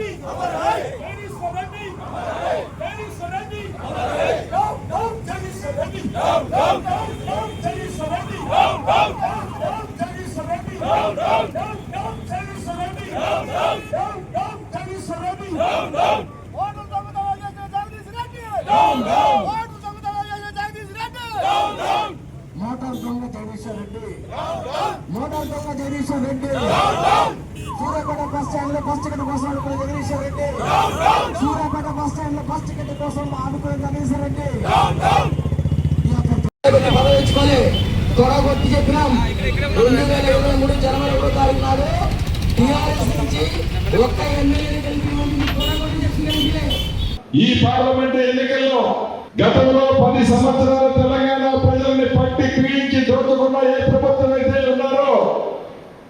रेड्डी अमर है लेडीज को रेड्डी अमर है लेडीज को रेड्डी अमर है डाउन डाउन लेडीज को Reddy down down down down ladies को Reddy down down down down ladies को Reddy down down down down ladies को Reddy down down down down ladies को रेड्डी डाउन डाउन ऑटो जमीदार आगे के Jagdish Reddy down down auto zamindar आगे के Jagdish Reddy down down motor दंगा Jagdish Reddy down down motor दंगा Jagdish Reddy down down Suryapet bus స్టాండ్లో బస్ టికెట్ కోసం ఆడుకునే జగదీశ్వర్ రెడ్డి. సూర్యాపేట బస్ స్టాండ్లో బస్ టికెట్ కోసం ఆడుకునే జగదీశ్వర్ రెడ్డి. చెప్పినాం. రెండు వేల ఇరవై మూడు జనవరి ఒకటో తారీఖు నాడు టీఆర్ఎస్ నుంచి ఒక్క చెప్పిన ఈ పార్లమెంట్ ఎన్నికల్లో గతంలో పది సంవత్సరాలు తెలంగాణ ప్రజల్ని పట్టి పీడించి దోచుకున్న ఏ ప్రభుత్వం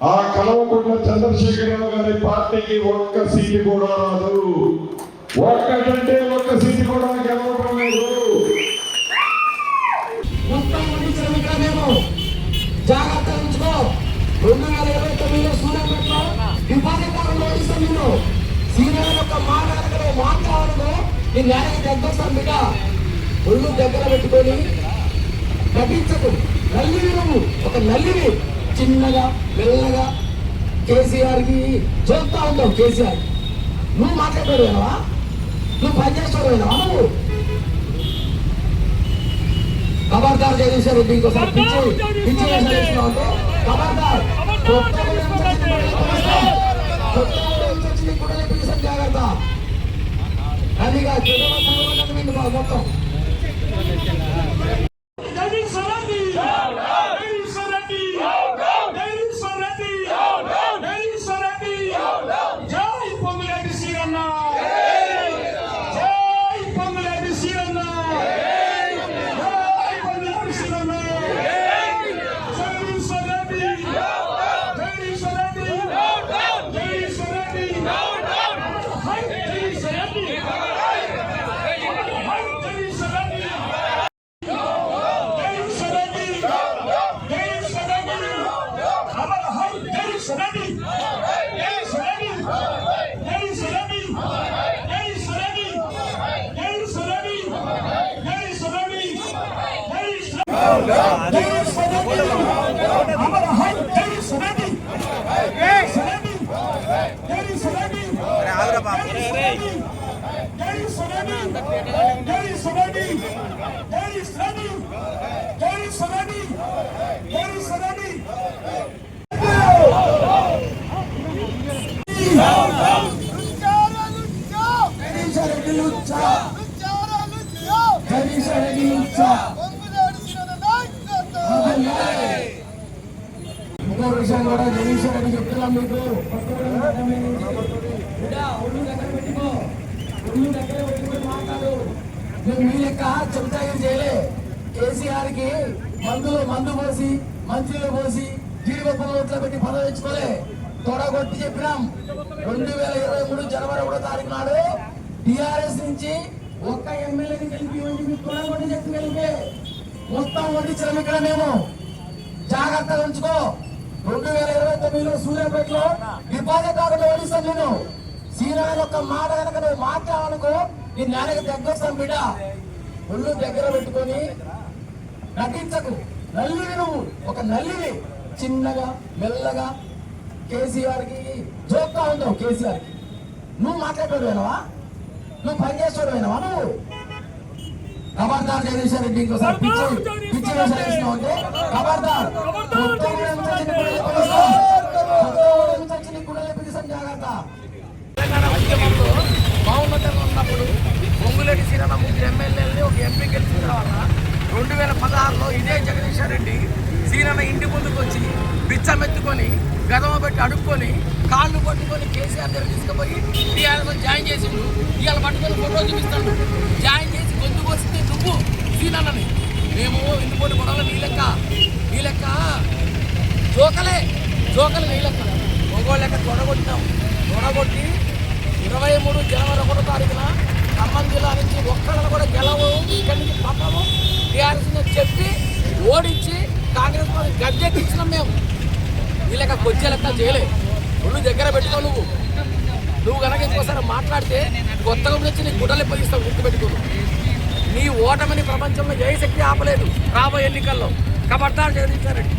ఆ కలవకుంట్ల చంద్రశేఖరరావు గారి పార్టీకి ఒక్క సీటు కూడా రాదు. ఒక్కటంటే ఒక్క సీటు కూడా గెలవడం లేదు. జాగ్రత్త ఉంచుకో. రెండు వేల ఇరవై తొమ్మిదిలో సూర్యాపేటలో విభాగకారంలో ఓడిస్తాం నిన్ను సీనియర్ యొక్క మాట్లాడకలో మాట్లాడను నీ న్యాయం తగ్గొస్తాం బిడ్డ ఒళ్ళు దగ్గర పెట్టుకొని నటించకు. నల్లివి నువ్వు ఒక నల్లివి చిన్నగా మెల్లగా కేసీఆర్కి చూస్తా ఉంటావు కేసీఆర్. నువ్వు మాట్లాడాడు వినవా నువ్వు పనిచేస్తాడు వినవా నువ్వు? ఖబర్దార్ జగదీశ్వర్ రెడ్డి ఇంకోసారి పిచ్చి పిచ్చి అంటే ఖబర్దార్ జాగ్రత్త. అదిగా మొత్తం. జగదీశ్వర్ రెడ్డి లుచ్చా జగదీశ్వర్ రెడ్డి లుచ్చా ఇంకో విషయం కూడా జగదీశ్వర్ రెడ్డి చెప్తున్నాం మీకు కొత్తగూడెం అకాడమీ నుంచి. బిడ్డ, ఒళ్ళు దగ్గర పెట్టుకో. ఒళ్ళు దగ్గర అని మాట్లాడు. మీకు మీ లెక్క చెబుతాయి చేయలే. కేసీఆర్కి మందులు మందు పోసి మంత్రులు పోసి జీడిపప్పులు ఓట్ల పెట్టి పదవి తెచ్చుకోలే. తొడగొట్టి చెప్పినాం. రెండు వేల ఇరవై మూడు జనవరి ఒకటో తారీఖు నాడు టిఆర్ఎస్ నుంచి ఒక్క ఎమ్మెల్యేని కలిపి మీకు తొడగొట్టి చెప్పి కలిపే. మొత్తం వండించడం ఇక్కడ మేము. జాగ్రత్తగా ఉంచుకో. రెండు వేల ఇరవై తొమ్మిదిలో సూర్యాపేటలో డిపాజిట్ ఓడిస్తాను నేను సీనియర్ ఒక మాట కనుక నువ్వు మాట్లాడాలనుకో నీ నాన్నకి దగ్గొస్తాను బిడ్డ. ఒళ్ళు దగ్గర పెట్టుకొని నటించకు. నల్లివి నువ్వు ఒక నల్లివి. చిన్నగా మెల్లగా కేసీఆర్కి జోక్తా ఉంటావు కేసీఆర్కి. నువ్వు మాట్లాడేవాడు వినవా నువ్వు పనిచేసేవాడు వినవా నువ్వు? ఖబర్దార్ జగదీశ్వర్ రెడ్డి ఇంకోసారి పిచ్చి పిచ్చి వేషాలు అంటే ఖబర్దార్ పొంగులేటి ముగ్గురు ఎమ్మెల్యేలని ఒక ఎంపీ గెలిచిన తర్వాత రెండు వేల పదహారులో ఇదే జగదీశ్వర్ రెడ్డి సీనన్న ఇంటి ముందుకు వచ్చి బిచ్చమెత్తుకొని గదమ పెట్టి అడుక్కొని కాళ్ళు పట్టుకొని కేసీఆర్ దగ్గర తీసుకుపోయి టీఆర్ఎస్లో జాయిన్ చేసిండు. ఇవాళ పట్టుకొని ఫోటో చూపిస్తాడు. జాయిన్ చేసి గొంతు కోసింది నువ్వు సీనన్నని. మేము ఇంటిపోటీ గొడవలు నీ లెక్క? నీ లెక్క? జోకలే. జోకలు నీ లెక్క. మగోళ్ళ లెక్క తొడగొట్టినాం. తొడగొట్టి ఇరవై మూడు జనవరి ఒకటో తారీఖున ఖమ్మం జిల్లా నుంచి ఒక్కళ్ళని కూడా గెలవు. ఇక్కడి నుంచి పంపము టీఆర్ఎస్ చెప్పి ఓడించి కాంగ్రెస్ పార్టీ గద్దెక్కించినాం మేము. ఈ లెక్క కొద్ది లెక్క దగ్గర పెట్టుకో నువ్వు. నువ్వు కనుక ఇంకోసారి మాట్లాడితే కొత్తగా వచ్చి నీ గుడ్డలు ఎప్పగిస్తావు గుర్తుపెట్టుకో నీ ఓటమిని ప్రపంచంలో ఏ శక్తి ఆపలేదు రాబోయే ఎన్నికల్లో. కబడ్డారు జగదీశ్వర్ రెడ్డి